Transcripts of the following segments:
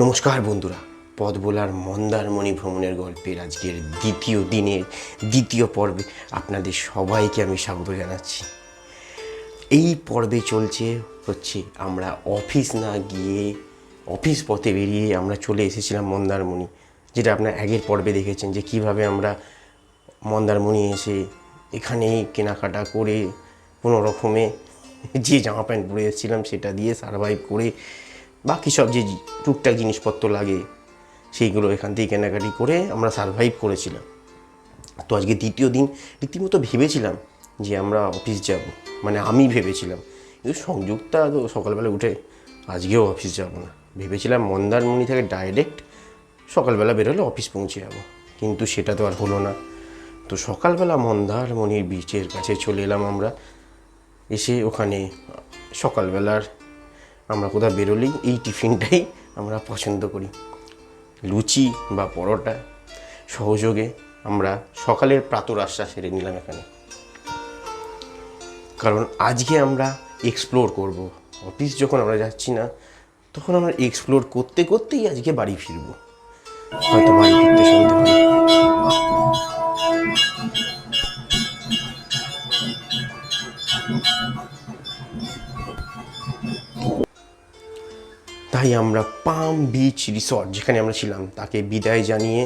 নমস্কার বন্ধুরা পথ বোলার মন্দারমণি ভ্রমণের গল্পের আজকের দ্বিতীয় দিনের দ্বিতীয় পর্বে আপনাদের সবাইকে আমি স্বাগত জানাচ্ছি। এই পর্বে চলছে হচ্ছে আমরা অফিস না গিয়ে অফিস পথে বেরিয়ে আমরা চলে এসেছিলাম মন্দারমণি, যেটা আপনার আগের পর্বে দেখেছেন যে কীভাবে আমরা মন্দারমণি এসে এখানেই কেনাকাটা করে কোনো রকমে যে জামা প্যান্ট পরে এসেছিলাম সেটা দিয়ে সারভাইভ করে বাকি সব যে টুকটাক জিনিসপত্র লাগে, সেইগুলো এখান থেকে কেনাকাটি করে আমরা সারভাইভ করেছিলাম। তো আজকে দ্বিতীয় দিন, রীতিমতো ভেবেছিলাম যে আমরা অফিস যাব। মানে আমি ভেবেছিলাম। কিন্তু সংযুক্তা তো সকালবেলা উঠে আজকেও অফিস যাব না। ভেবেছিলাম মন্দারমণি থেকে ডাইরেক্ট সকালবেলা বেরোলে অফিস পৌঁছে যাব। কিন্তু সেটা তো আর হলো না। তো সকালবেলা মন্দারমণির বিচের কাছে চলে এলাম আমরা। এসে ওখানে সকালবেলার আমরা কোথাও বেরোলেই এই টিফিনটাই আমরা পছন্দ করি। লুচি বা পরোটা সহযোগে আমরা সকালের প্রাতরাশা সেরে নিলাম এখানে। কারণ আজকে আমরা এক্সপ্লোর করব। অফিস যখন আমরা যাচ্ছি না, তখন আমরা এক্সপ্লোর করতে করতেই আজকে বাড়ি ফিরবো। হয়তো তাই আমরা পাম বিচ রিসর্ট, যেখানে আমরা ছিলাম। তাকে বিদায় জানিয়ে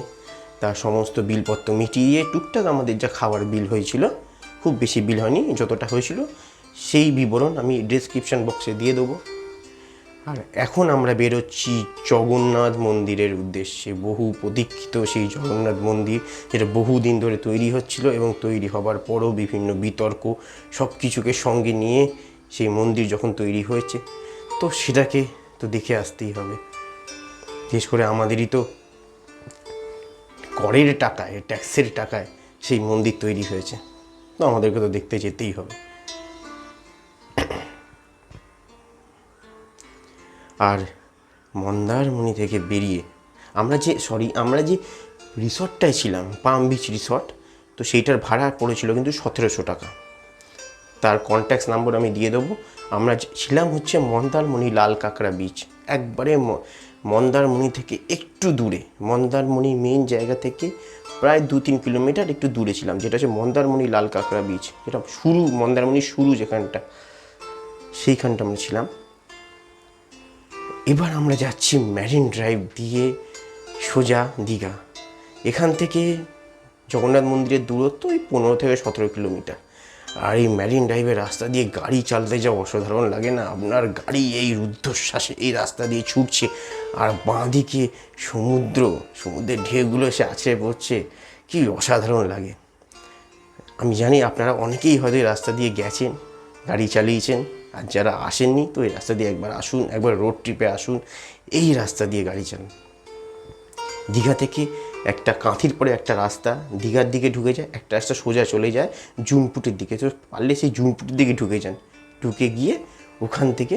তার সমস্ত বিলপত্র মিটিয়ে টুকটাক আমাদের যা খাবার বিল হয়েছিল, খুব বেশি বিল হয়নি, যতটা হয়েছিল, সেই বিবরণ আমি ডেসক্রিপশন বক্সে দিয়ে দেবো। আর এখন আমরা বেরোচ্ছি জগন্নাথ মন্দিরের উদ্দেশ্যে। বহু প্রতীক্ষিত সেই জগন্নাথ মন্দির, যেটা বহুদিন ধরে তৈরি হচ্ছিল এবং তৈরি হবার পরও বিভিন্ন বিতর্ক সব কিছুকে সঙ্গে নিয়ে সেই মন্দির যখন তৈরি হয়েছে, তো সেটাকে তো দেখে আসতেই হবে। বিশেষ করে আমাদেরই তো করের টাকায়, ট্যাক্সের টাকায় সেই মন্দির তৈরি হয়েছে। তো আমাদেরকে তো দেখতে যেতেই হবে। আর মন্দারমণি থেকে বেরিয়ে আমরা যে সরি আমরা যে রিসর্টটায় ছিলাম, পাম বিচ রিসর্ট, তো সেইটার ভাড়া পড়েছিল কিন্তু সতেরোশো টাকা। তার কন্ট্যাক্ট নাম্বার আমি দিয়ে দেবো। আমরা ছিলাম হচ্ছে মন্দারমণি লাল কাঁকড়া বিচ। একবারে মন্দারমণি থেকে একটু দূরে। মন্দারমণি মেন জায়গা থেকে প্রায় দু তিন কিলোমিটার একটু দূরে ছিলাম, যেটা হচ্ছে মন্দারমণি লাল কাঁকড়া বিচ। যেটা শুরু মন্দারমণির শুরু যেখানটা, সেইখানটা আমরা ছিলাম। এবার আমরা যাচ্ছি ম্যারিন ড্রাইভ দিয়ে সোজা দীঘা। এখান থেকে জগন্নাথ মন্দিরের দূরত্ব ওই পনেরো থেকে সতেরো কিলোমিটার আর এই ম্যারিন ড্রাইভের রাস্তা দিয়ে গাড়ি চালাতে যা অসাধারণ লাগে না? আপনার গাড়ি এই রুদ্ধশ্বাসে এই রাস্তা দিয়ে ছুটছে আর বাঁ দিকে সমুদ্র, সমুদ্রের ঢেউগুলো এসে আছড়ে পড়ছে। কি অসাধারণ লাগে। আমি জানি আপনারা অনেকেই হয়তো এই রাস্তা দিয়ে গেছেন, গাড়ি চালিয়েছেন, আর যারা আসেননি তো এই রাস্তা দিয়ে একবার আসুন, একবার রোড ট্রিপে আসুন, এই রাস্তা দিয়ে গাড়ি চালান। দীঘা থেকে একটা কাঁথির পরে একটা রাস্তা, দীঘার দিকে ঢুকে যায়, একটা রাস্তা সোজা চলে যায়, জুনপুটের দিকে। তো পারলে সেই জুনপুটের দিকে ঢুকে যান। ঢুকে গিয়ে ওখান থেকে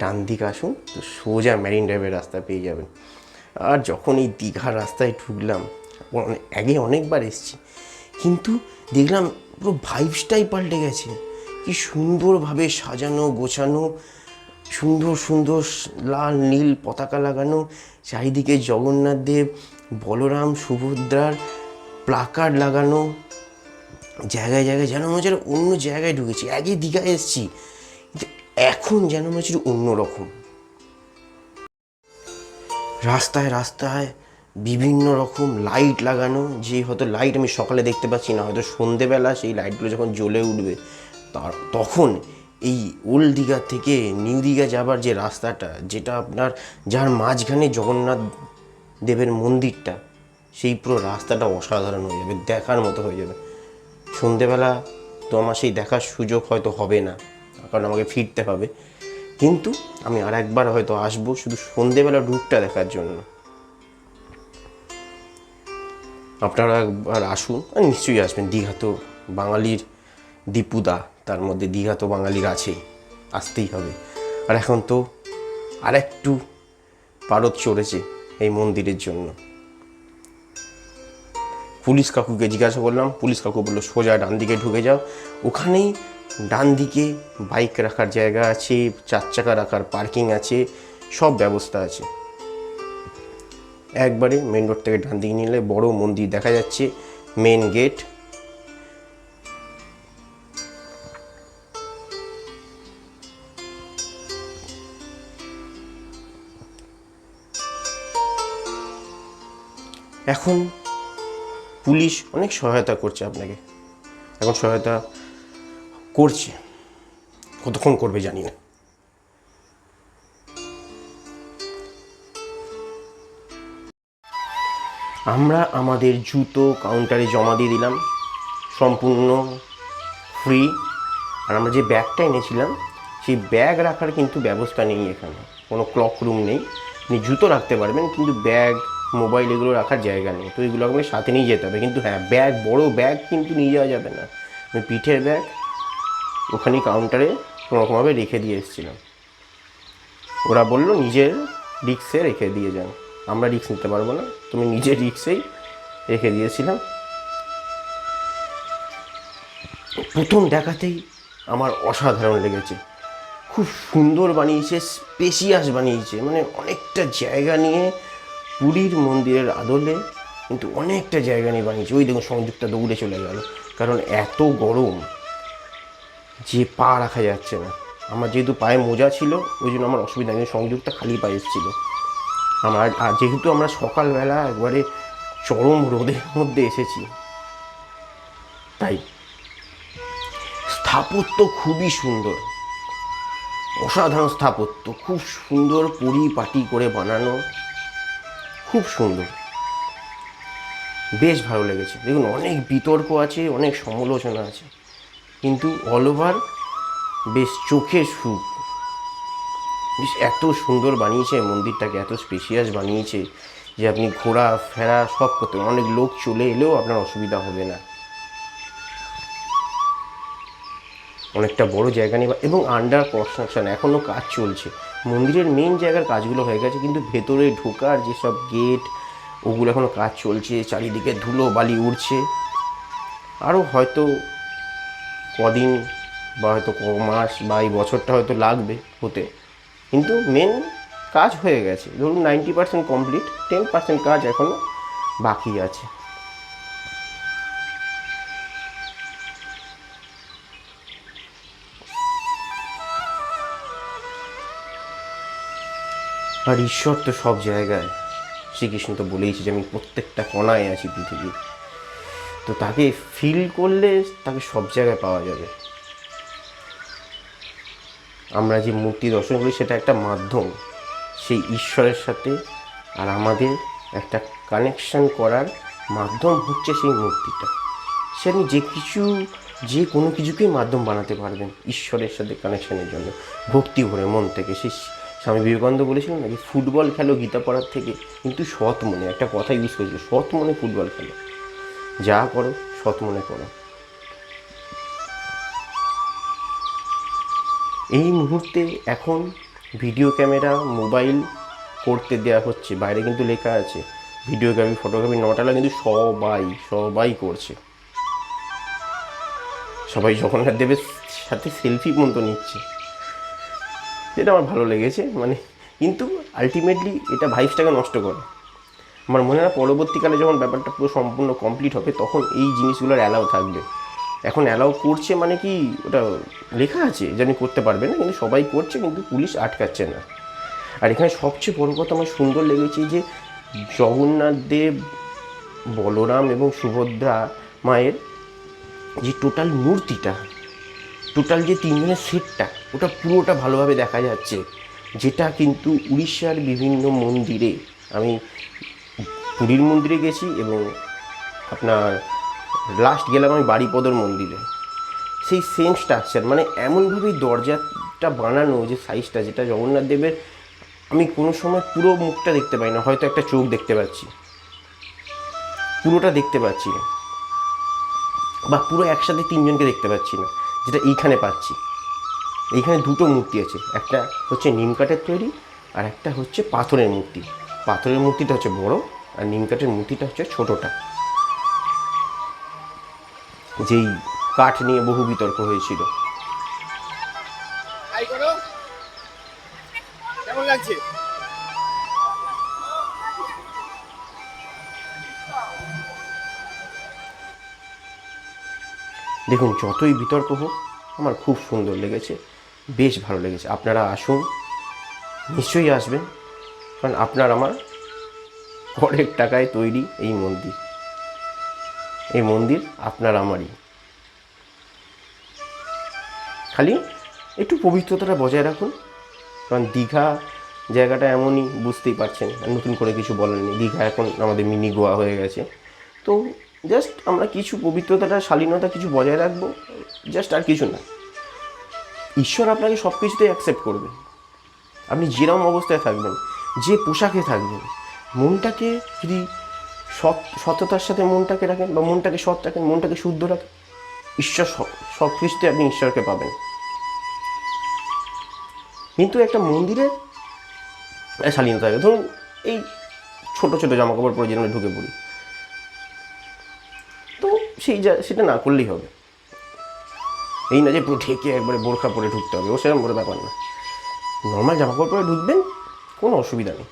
ডান দিকে আসুন, তো সোজা ম্যারিন ড্রাইভের রাস্তা পেয়ে যাবেন। আর যখন এই দীঘার রাস্তায় ঢুকলাম আগে অনেকবার এসেছি, কিন্তু দেখলাম পুরো ভাইবসটাই পাল্টে গেছে। কি সুন্দরভাবে সাজানো, গোছানো, সুন্দর সুন্দর লাল, নীল পতাকা লাগানো, চারিদিকে জগন্নাথ দেব বলরাম সুভদ্রার প্লাকার্ড লাগানো জায়গায় জায়গায় যেন মনে হচ্ছে অন্য জায়গায় ঢুকেছি আগে দীঘায় এসেছি। কিন্তু এখন যেন মনে হচ্ছে অন্য রকম। রাস্তায় রাস্তায় বিভিন্ন রকম লাইট লাগানো, যে হয়তো লাইট আমি সকালে দেখতে পাচ্ছি না, হয়তো সন্ধেবেলা সেই লাইটগুলো যখন জ্বলে উঠবে, তার তখন এই ওল্ড দীঘা থেকে নিউ দীঘা যাবার যে রাস্তাটা, যেটা আপনার যার মাঝখানে জগন্নাথ দেবের মন্দিরটা, সেই পুরো রাস্তাটা অসাধারণ হয়ে যাবে, দেখার মতো হয়ে যাবে। সন্ধেবেলা তো আমার সেই দেখার সুযোগ হয়তো হবে না, কারণ আমাকে ফিরতে হবে। কিন্তু আমি আর একবার হয়তো আসব শুধু সন্ধেবেলা রুটটা দেখার জন্য। আপনারা একবার আসুন, আর নিশ্চয়ই আসবেন, দীঘা তো বাঙালির দীপুদা, তার মধ্যে দীঘা তো বাঙালির আছেই আসতেই হবে। আর এখন তো আর একটু পারদ চড়েছে। এই মন্দিরের জন্য। পুলিশ কাকুকে জিজ্ঞাসা করলাম, পুলিশ কাকু বলল, সোজা ডান দিকে ঢুকে যাও। ওখানেই ডান দিকে বাইক রাখার জায়গা আছে, চার চাকা রাখার পার্কিং আছে, সব ব্যবস্থা আছে। একবারে মেন রোড থেকে ডান দিকে নিলে বড় মন্দির দেখা যাচ্ছে মেন গেট এখন পুলিশ অনেক সহায়তা করছে আপনাকে। এখন সহায়তা করছে। কতক্ষণ করবে জানি না। আমরা আমাদের জুতো কাউন্টারে জমা দিয়ে দিলাম। সম্পূর্ণ ফ্রি আর আমরা যে ব্যাগটা এনেছিলাম, সেই ব্যাগ রাখার কিন্তু ব্যবস্থা নেই এখানে। কোনো ক্লক রুম নেই। আপনি জুতো রাখতে পারবেন, কিন্তু ব্যাগ মোবাইল এগুলো রাখার জায়গা নেই। তো এগুলো আপনাকে সাথে নিয়ে যেতে হবে। কিন্তু হ্যাঁ ব্যাগ, বড় ব্যাগ কিন্তু নিয়ে যাওয়া যাবে না। আমি পিঠের ব্যাগ ওখানে কাউন্টারে কোনোরকমভাবে রেখে দিয়ে এসেছিলাম। ওরা বলল, নিজের রিক্সে রেখে দিয়ে যান। আমরা রিক্স নিতে পারব না। তুমি নিজের রিক্সেই রেখে দিয়েছিলাম। প্রথম দেখাতেই আমার অসাধারণ লেগেছে। খুব সুন্দর বানিয়েছে স্পেশিয়াস বানিয়েছে। মানে অনেকটা জায়গা নিয়ে পুরীর মন্দিরের আদলে কিন্তু অনেকটা জায়গা নিয়ে বানিয়েছে। ওই দেখুন সংযুক্তা দৌড়ে চলে গেল। কারণ এত গরম যে পা রাখা যাচ্ছে না। আমার যেহেতু পায়ে মোজা ছিল, ওই জন্য আমার অসুবিধা নেই। সংযুক্তা খালি পায়ে ছিল আমার আর যেহেতু আমরা সকালবেলা একবারে চরম রোদের মধ্যে এসেছি, তাই স্থাপত্য খুবই সুন্দর। অসাধারণ স্থাপত্য। খুব সুন্দর পরিপাটি করে বানানো। খুব সুন্দর। বেশ ভালো লেগেছে। দেখুন, অনেক বিতর্ক আছে, অনেক সমালোচনা আছে। কিন্তু অল ওভার বেশ চোখে সুখ। বেশ এত সুন্দর বানিয়েছে মন্দিরটাকে, এত স্পেশিয়াস বানিয়েছে যে আপনি ঘোরা, ফেরা সব করতে অনেক লোক চলে এলেও আপনার অসুবিধা হবে না। অনেকটা বড় জায়গা নিয়ে এবং আন্ডার কনস্ট্রাকশন এখনও কাজ চলছে। মন্দিরের মেন জায়গার কাজগুলো হয়ে গেছে, কিন্তু ভেতরে ঢোকার যেসব গেট ওগুলো এখনও কাজ চলছে, চারিদিকে ধুলো বালি উড়ছে। আরও হয়তো কদিন বা হয়তো ক মাস বা এই বছরটা হয়তো লাগবে হতে। কিন্তু মেন কাজ হয়ে গেছে। ধরুন ninety percent complete ten percent কাজ এখনও বাকি আছে। আর ঈশ্বর তো সব জায়গায়। শ্রীকৃষ্ণ তো বলেইছে যে আমি প্রত্যেকটা কোনায় আছি পৃথিবীর। তো তাকে ফিল করলে তাকে সব জায়গায় পাওয়া যাবে। আমরা যে মূর্তি দর্শন করি সেটা একটা মাধ্যম। সেই ঈশ্বরের সাথে আর আমাদের একটা কানেকশন করার মাধ্যম হচ্ছে সেই মূর্তিটা। সে আপনি যে কিছু, যে কোনো কিছুকেই মাধ্যম বানাতে পারবেন ঈশ্বরের সাথে কানেকশানের জন্য। ভক্তি ভরে মন থেকে সেই স্বামী বিবেকানন্দ বলেছিলেন নাকি, ফুটবল খেলো গীতা পড়ার থেকে। কিন্তু সৎ মনে, একটা কথা ইউজ করেছিল, সৎ মনে ফুটবল খেলো। যা করো সৎ মনে করো এই মুহূর্তে এখন ভিডিও ক্যামেরা মোবাইল করতে দেওয়া হচ্ছে। বাইরে কিন্তু লেখা আছে ভিডিওগ্রাফি ফটোগ্রাফি নট আলা কিন্তু সবাই সবাই করছে। সবাই জগন্নাথ দেবের সাথে সেলফি পর্যন্ত নিচ্ছে। যেটা আমার ভালো লেগেছে মানে কিন্তু আলটিমেটলি এটা ভাইবসটাকে নষ্ট করে। আমার মনে হয় পরবর্তীকালে যখন ব্যাপারটা পুরো সম্পূর্ণ কমপ্লিট হবে, তখন এই জিনিসগুলোর অ্যালাউ থাকবে। এখন অ্যালাউ করছে মানে কি, ওটা লেখা আছে যে করতে পারবে না, কিন্তু সবাই করছে, কিন্তু পুলিশ আটকাচ্ছে না। আর এখানে সবচেয়ে বড় কথা আমার সুন্দর লেগেছে যে জগন্নাথ দেব, বলরাম এবং সুভদ্রা মায়ের যে টোটাল মূর্তিটা টোটাল যে তিনজনের সেটটা ওটা পুরোটা ভালোভাবে দেখা যাচ্ছে। যেটা কিন্তু উড়িষ্যার বিভিন্ন মন্দিরে, আমি পুরীর মন্দিরে গেছি এবং আপনার লাস্ট গেলাম আমি বাড়িপদর মন্দিরে। সেই সেম স্ট্রাকচার মানে এমনভাবেই দরজাটা বানানো, যে সাইজটা যেটা জগন্নাথ দেবের, আমি কোনো সময় পুরো মুখটা দেখতে পাই না, হয়তো একটা চোখ দেখতে পাচ্ছি। পুরোটা দেখতে পাচ্ছি না, বা পুরো একসাথে তিনজনকে দেখতে পাচ্ছি না। যেটা এইখানে পাচ্ছি। এইখানে দুটো মূর্তি আছে। একটা হচ্ছে নিম কাঠের তৈরি আর একটা হচ্ছে পাথরের মূর্তি। পাথরের মূর্তিটা হচ্ছে বড় আর নিমকাঠের মূর্তিটা হচ্ছে ছোটোটা। যেই কাঠ নিয়ে বহু বিতর্ক হয়েছিল। দেখুন, যতই বিতর্ক হোক, আমার খুব সুন্দর লেগেছে, বেশ ভালো লেগেছে। আপনারা আসুন, নিশ্চয়ই আসবেন, কারণ আপনার আমার পরের টাকায় তৈরি এই মন্দির। এই মন্দির আপনার আমারই। খালি একটু পবিত্রতাটা বজায় রাখুন, কারণ দীঘা জায়গাটা এমনই, বুঝতেই পারছেন নতুন করে কিছু বলার নেই। দীঘা এখন আমাদের মিনি গোয়া হয়ে গেছে। তো জাস্ট আমরা কিছু পবিত্রতাটা, শালীনতা কিছু বজায় রাখব। জাস্ট আর কিছু না। ঈশ্বর আপনাকে সব কিছুতেই অ্যাকসেপ্ট করবে। আপনি যেরকম অবস্থায় থাকবেন, যে পোশাকে থাকবেন, মনটাকে যদি সৎ, সততার সাথে মনটাকে রাখেন বা মনটাকে সৎ রাখেন, মনটাকে শুদ্ধ রাখেন, ঈশ্বর সব কিছুতে আপনি ঈশ্বরকে পাবেন। কিন্তু একটা মন্দিরে শালীনতা থাকে। ধরুন এই ছোটো ছোটো জামা কাপড় পরে যেন ঢুকে পড়ি। সেই যা সেটা না করলেই হবে। এই না যে পুরো ঠেকে একবারে বোরখা পরে ঢুকতে হবে, ও সেরকম বড় ব্যাপার না। নর্মাল জামা কাপড় পরে ঢুকবেন, কোনো অসুবিধা নেই।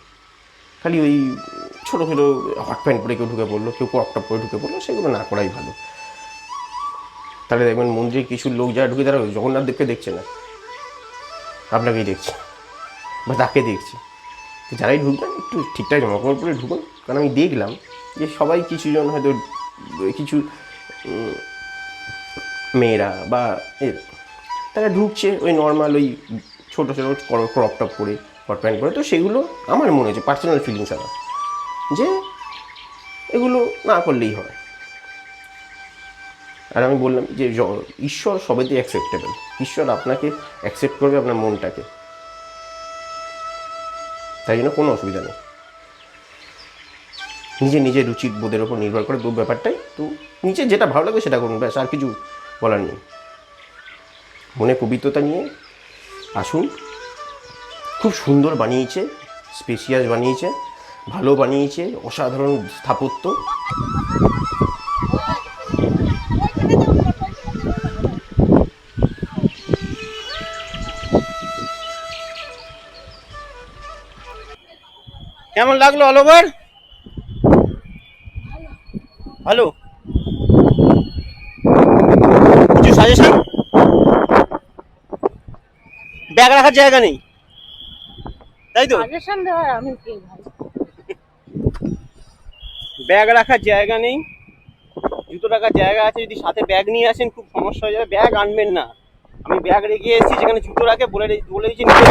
খালি ওই ছোটো ছোটো হট প্যান্ট পরে কেউ ঢুকে পড়ল, কেউ ক্রপ টপ পরে ঢুকে পড়ল, সেগুলো না করাই ভালো। তাহলে দেখবেন মন্দিরে কিছু লোক যারা ঢুকে, তারা জগন্নাথ দেবকে দেখছে না। আপনাকেই দেখছে, বা তাকে দেখছে। যারাই ঢুকবেন, একটু ঠিকঠাক জামা কাপড় পরে ঢুকুন। কারণ আমি দেখলাম যে সবাই কিছুজন হয়তো, কিছু মেয়েরা বা এ, তারা ঢুকছে ওই নর্মাল ওই ছোটো ছোটো ক্রপ টপ করে হট প্যান্ট পরে। তো সেগুলো আমার মনে হচ্ছে পার্সোনাল ফিলিংস আমার যে এগুলো না করলেই হয়। আর আমি বললাম যে ঈশ্বর সবেতেই অ্যাকসেপ্টেবল ঈশ্বর আপনাকে অ্যাকসেপ্ট করবে আপনার মনটাকে। তাই জন্য কোনো অসুবিধা নেই। নিজে নিজের রুচি বোধের ওপর নির্ভর করে দু ব্যাপারটাই। তো নিচে যেটা ভালো লাগে সেটা করুন, ব্যাস, আর কিছু বলার নেই। মনে পবিত্রতা নিয়ে আসুন। খুব সুন্দর বানিয়েছে স্পেশিয়াস বানিয়েছে, ভালো বানিয়েছে, অসাধারণ স্থাপত্য। কেমন লাগল অল ওভার ভালো কিছু সাজেশন ব্যাগ রাখার জায়গা নেই। তাই তো? সাজেশন দেওয়ার আমি কে ভাই ব্যাগ রাখার জায়গা নেই। জুতো রাখার জায়গা আছে। যদি সাথে ব্যাগ নিয়ে আসেন খুব সমস্যা হয়ে যাবে। ব্যাগ আনবেন না। আমি ব্যাগ রেখে এসেছি যেখানে জুতো রাখে বলে বলে দিচ্ছি নিচে।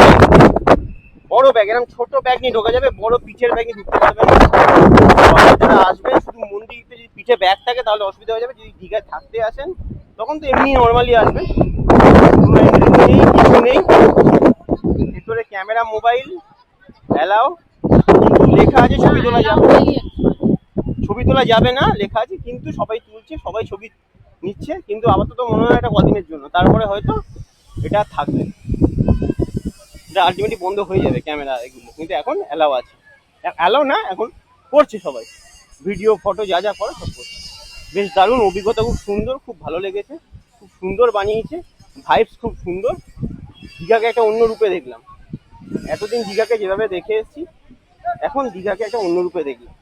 বড় ব্যাগ এরকম ছোট ব্যাগ নিয়ে ঢোকা যাবে। বড় পিঠের ব্যাগ নিয়ে ঢুকতে পারবেন যারা আসবেন পিঠে ব্যাগ থাকে তাহলে অসুবিধা হয়ে যাবে। যদি দীঘায় থাকতে আসেন, তখন তো এমনি নর্মালি আসবেন নেই কিছু নেই। ভেতরে ক্যামেরা মোবাইল অ্যালাও লেখা আছে, ছবি তোলা যাবে। ছবি তোলা যাবে না, লেখা আছে, কিন্তু সবাই তুলছে, সবাই ছবি নিচ্ছে। কিন্তু আপাতত মনে হয় এটা কদিনের জন্য। তারপরে হয়তো এটা থাকবে। এটা আলটিমেটলি বন্ধ হয়ে যাবে ক্যামেরা এগুলো। কিন্তু এখন অ্যালাও আছে। অ্যালাও না, এখন করছে সবাই। ভিডিও ফটো যা যা করে সব করছে বেশ দারুণ অভিজ্ঞতা খুব সুন্দর খুব ভালো লেগেছে খুব সুন্দর বানিয়েছে ভাইবস খুব সুন্দর দীঘাকে একটা অন্য রূপে দেখলাম এতদিন দীঘাকে যেভাবে দেখে এসেছি এখন দীঘাকে একটা অন্য রূপে দেখলাম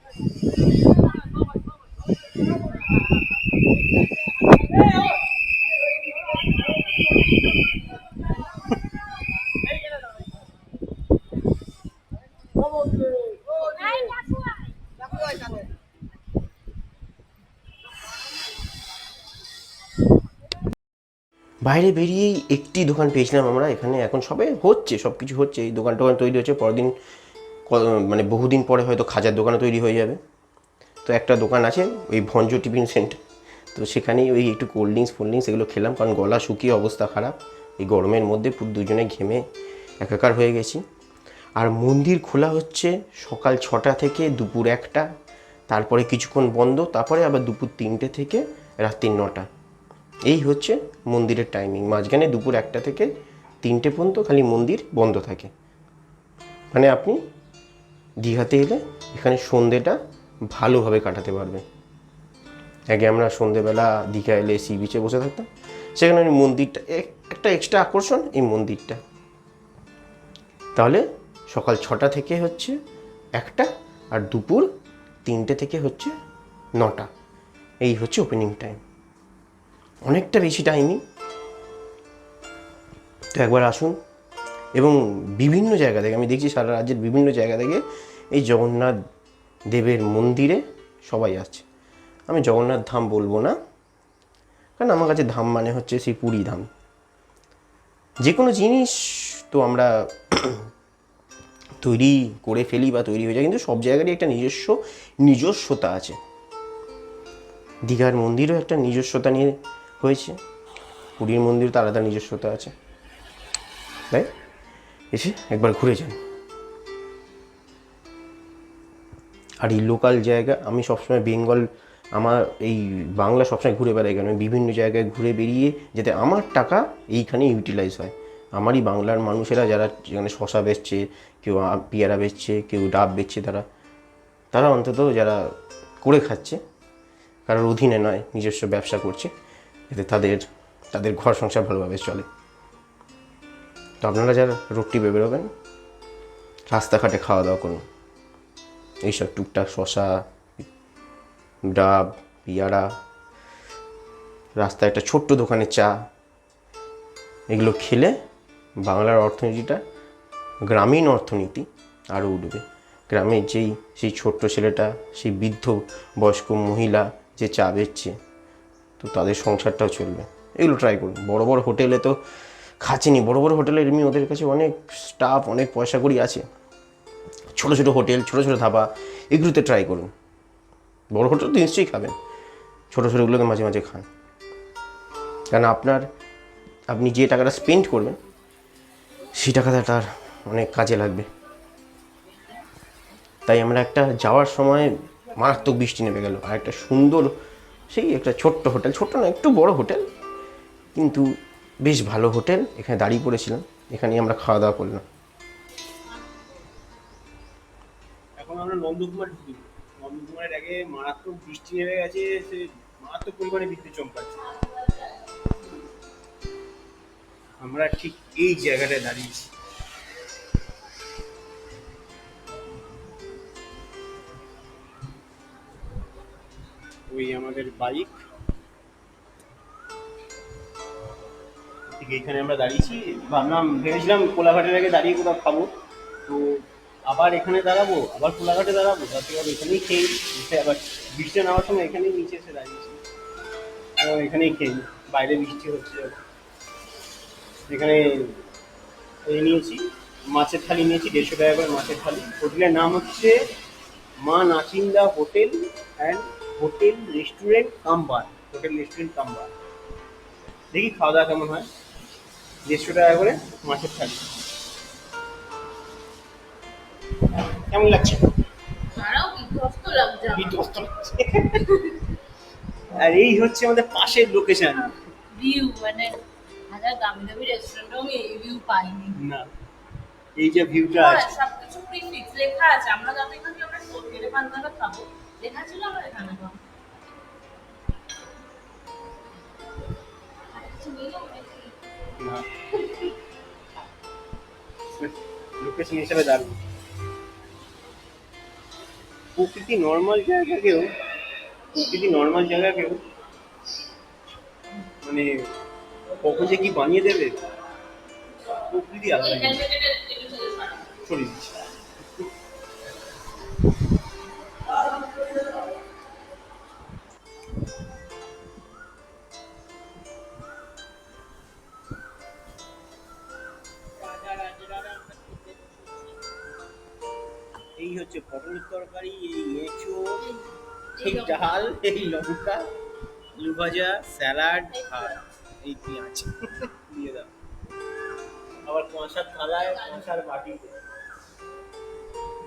বাইরে বেরিয়েই একটি দোকান পেয়েছিলাম আমরা, এখানে এখন সবে হচ্ছে সব কিছু হচ্ছে, এই দোকান টোকান তৈরি হচ্ছে, পরদিন মানে বহুদিন পরে হয়তো খাজার দোকানও তৈরি হয়ে যাবে। তো একটা দোকান আছে, ওই ভঞ্জ টিফিন সেন্টার, তো সেখানেই ওই একটু কোল্ড ড্রিঙ্কস ফোল্ড ড্রিঙ্কস এগুলো খেলাম, কারণ গলা শুকিয়ে অবস্থা খারাপ, এই গরমের মধ্যে পুরো দুজনে ঘেমে একাকার হয়ে গেছি। আর মন্দির খোলা হচ্ছে সকাল ছটা থেকে দুপুর একটা, তারপরে কিছুক্ষণ বন্ধ, তারপরে আবার দুপুর তিনটে থেকে রাত্রি নটা। এই হচ্ছে মন্দিরের টাইমিং মাঝখানে দুপুর একটা থেকে তিনটে পর্যন্ত খালি মন্দির বন্ধ থাকে। মানে আপনি দীঘাতে এলে এখানে সন্ধেটা ভালোভাবে কাটাতে পারবেন। আগে আমরা সন্ধেবেলা দীঘা এলে সি বিচে বসে থাকতাম। সেখানে ওই মন্দিরটা, এক- একটা এক্সট্রা আকর্ষণ এই মন্দিরটা। তাহলে সকাল ছটা থেকে হচ্ছে একটা আর দুপুর তিনটে থেকে হচ্ছে নটা। এই হচ্ছে ওপেনিং টাইম অনেকটা বেশি টাইমই তো একবার আসুন এবং বিভিন্ন জায়গা থেকে, আমি দেখছি সারা রাজ্যের বিভিন্ন জায়গা থেকে এই জগন্নাথ দেবের মন্দিরে সবাই আসছে। আমি জগন্নাথ ধাম বলব না, কারণ আমার কাছে ধাম মানে হচ্ছে সেই পুরী ধাম। যে কোনো জিনিস তো আমরা তৈরি করে ফেলি বা তৈরি হয়ে যায়, কিন্তু সব জায়গারই একটা নিজস্ব, নিজস্বতা আছে। দীঘার মন্দিরও একটা নিজস্বতা নিয়ে হয়েছে। পুরীর মন্দির তো আলাদা নিজস্বতা আছে। তাই? এসে একবার ঘুরে যান। আর এই লোকাল জায়গা, আমি সবসময় বেঙ্গল, আমার এই বাংলা সবসময় ঘুরে বেড়াই কেন? বিভিন্ন জায়গায় ঘুরে বেরিয়ে যাতে আমার টাকা এইখানে ইউটিলাইজ হয়। আমারই বাংলার মানুষেরা যারা যেখানে শশা বেচছে, কেউ পেয়ারা বেচছে, কেউ ডাব বেচছে তারা তারা অন্তত যারা করে খাচ্ছে, কারোর অধীনে নয়, নিজস্ব ব্যবসা করছে। যাতে তাদের তাদের ঘর সংসার ভালোভাবে চলে। তো আপনারা যারা রোড টিপে বেরোবেন, রাস্তাঘাটে খাওয়া দাওয়া করুন। এইসব টুকটাক শশা, ডাব, পিয়ারা, রাস্তায় একটা ছোট্ট দোকানে চা, এগুলো খেলে বাংলার অর্থনীতিটা, গ্রামীণ অর্থনীতি আরও উঠবে। গ্রামের যেই, সেই ছোট্ট ছেলেটা, সেই বৃদ্ধ বয়স্ক মহিলা যে চা বেচছে তো তাদের সংসারটাও চলবে। এগুলো ট্রাই করুন। বড় বড় হোটেলে তো খাচ্ছেনি বড় বড় হোটেলে এমনি ওদের কাছে অনেক স্টাফ অনেক পয়সা করি আছে। ছোট ছোট হোটেল, ছোট ছোট ধাবা, এগুলোতে ট্রাই করুন। বড় হোটেল তো নিশ্চয়ই খাবেন। ছোটো ছোটোগুলোকে মাঝে মাঝে খান। কারণ আপনার, আপনি যে টাকাটা স্পেন্ড করবেন, সেই টাকাটা তার অনেক কাজে লাগবে। তাই আমরা একটা যাওয়ার সময় মারাত্মক বৃষ্টি নেমে গেল। আর একটা সুন্দর সেই একটা ছোট্ট হোটেল, ছোট্ট না একটু বড় হোটেল, কিন্তু বেশ ভালো হোটেল। এখানে দাঁড়িয়ে পড়েছিলাম, এখানেই আমরা খাওয়া দাওয়া করলাম। এখন আমরা নন্দকুমার নন্দকুমারের আগে মারাত্মক বৃষ্টি গেছে, সে মারাত্মক পরিমাণে বিদ্যুৎ আমরা ঠিক এই জায়গাটায় দাঁড়িয়েছি। ওই আমাদের বাইক ঠিক এইখানে আমরা দাঁড়িয়েছি। ভাবলাম, ভেবেছিলাম কোলাঘাটের আগে দাঁড়িয়ে কোথাও খাব। তো আবার এখানে দাঁড়াবো, আবার কোলাঘাটে দাঁড়াবো। থেকে আবার এখানেই খেয়ে এসে আবার বৃষ্টি নামার সময় এখানেই নিচে এসে দাঁড়িয়েছি। এখানেই খেয়ে। বাইরে বৃষ্টি হচ্ছে। এখানে এই নিয়েছি, মাছের থালি নিয়েছি, দেড়শো টাকা করে মাছের থালি। হোটেলের নাম হচ্ছে মা Nachinda hotel and hotel restaurant cum bar hotel restaurant cum bar দেখি খাওয়া দাওয়া কেমন হয়? দেড়শো টাকা করে মাছের থালি। কেমন লাগছে? বিধ্বস্ত। আর এই হচ্ছে আমাদের পাশের লোকেশন ভিউ মানে হাজার দামি দামি রেস্টুরেন্টেও আমি এই ভিউ পাইনি। না এই যে ভিউটা হ্যাঁ, আছে। সবকিছু প্রিফিক্স লেখা আছে। আমরা যত এখানে আমরা খাব। লোকেশন হিসেবে দারুণ। প্রকৃতি নর্মাল জায়গাকেও প্রকৃতি নর্মাল জায়গাকেও মানে কখন যে কি বানিয়ে দেবে? প্রকৃতি আলাদা সরা। দিচ্ছি এই লঙ্কা আলু ভাজা স্যালাড আর এই পেঁয়াজ। দিয়ে দাও। আবার কষার থালায় কষার বাটিতে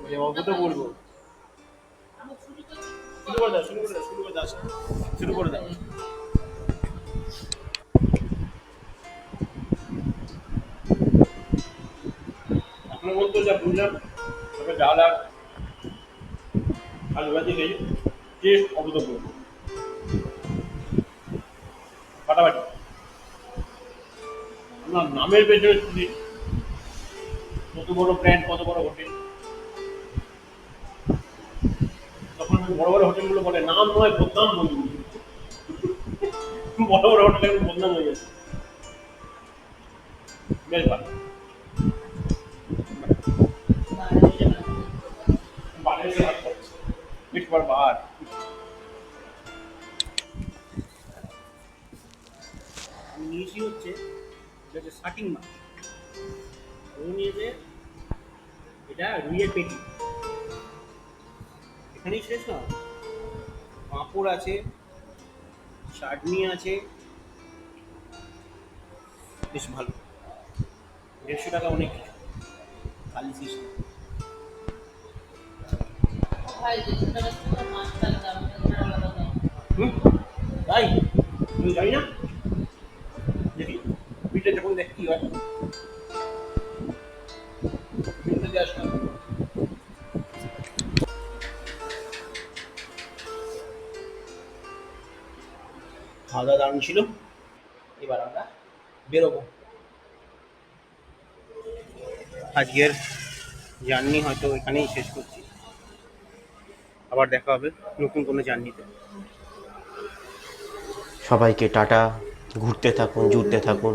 বলে অল্প তো বলব। শুরু করে দাও, শুরু করে শুরু করে দাও, শুরু করে দাও। এখনও বলতো যা বুঝলাম তবে ডাল আর আলু ভাজি খেয়ে টেস্ট অভূতপূর্ব। ফাটাফাটি। আমার নামের পেছনে শুনি, কত বড় ব্র্যান্ড কত বড় হোটেল তখন বড় বড় হোটেলগুলো বলে, নাম নয়, বদনাম বন্ধু বড় বড় হোটেল বদনাম হয়ে গেছে। বেশ ভালো। শাটিং মাছ নিয়েছে এটা রুইয়ের পেটি। এখানেই শেষ না? পাঁপড় আছে চাটনি আছে। বেশ ভালো। দেড়শো টাকা অনেক কিছু। খালি সিস্টেম ভাই দেড়শো টাকার বিলটা যখন দেখ, হয়। খাওয়া দাওয়া ছিল। এবার আমরা বেরোবো। আজকের জার্নি হয়তো এখানেই শেষ করছি। আবার দেখা হবে নতুন কোনো জার্নিতে। সবাইকে টাটা। ঘুরতে থাকুন, জুড়তে থাকুন।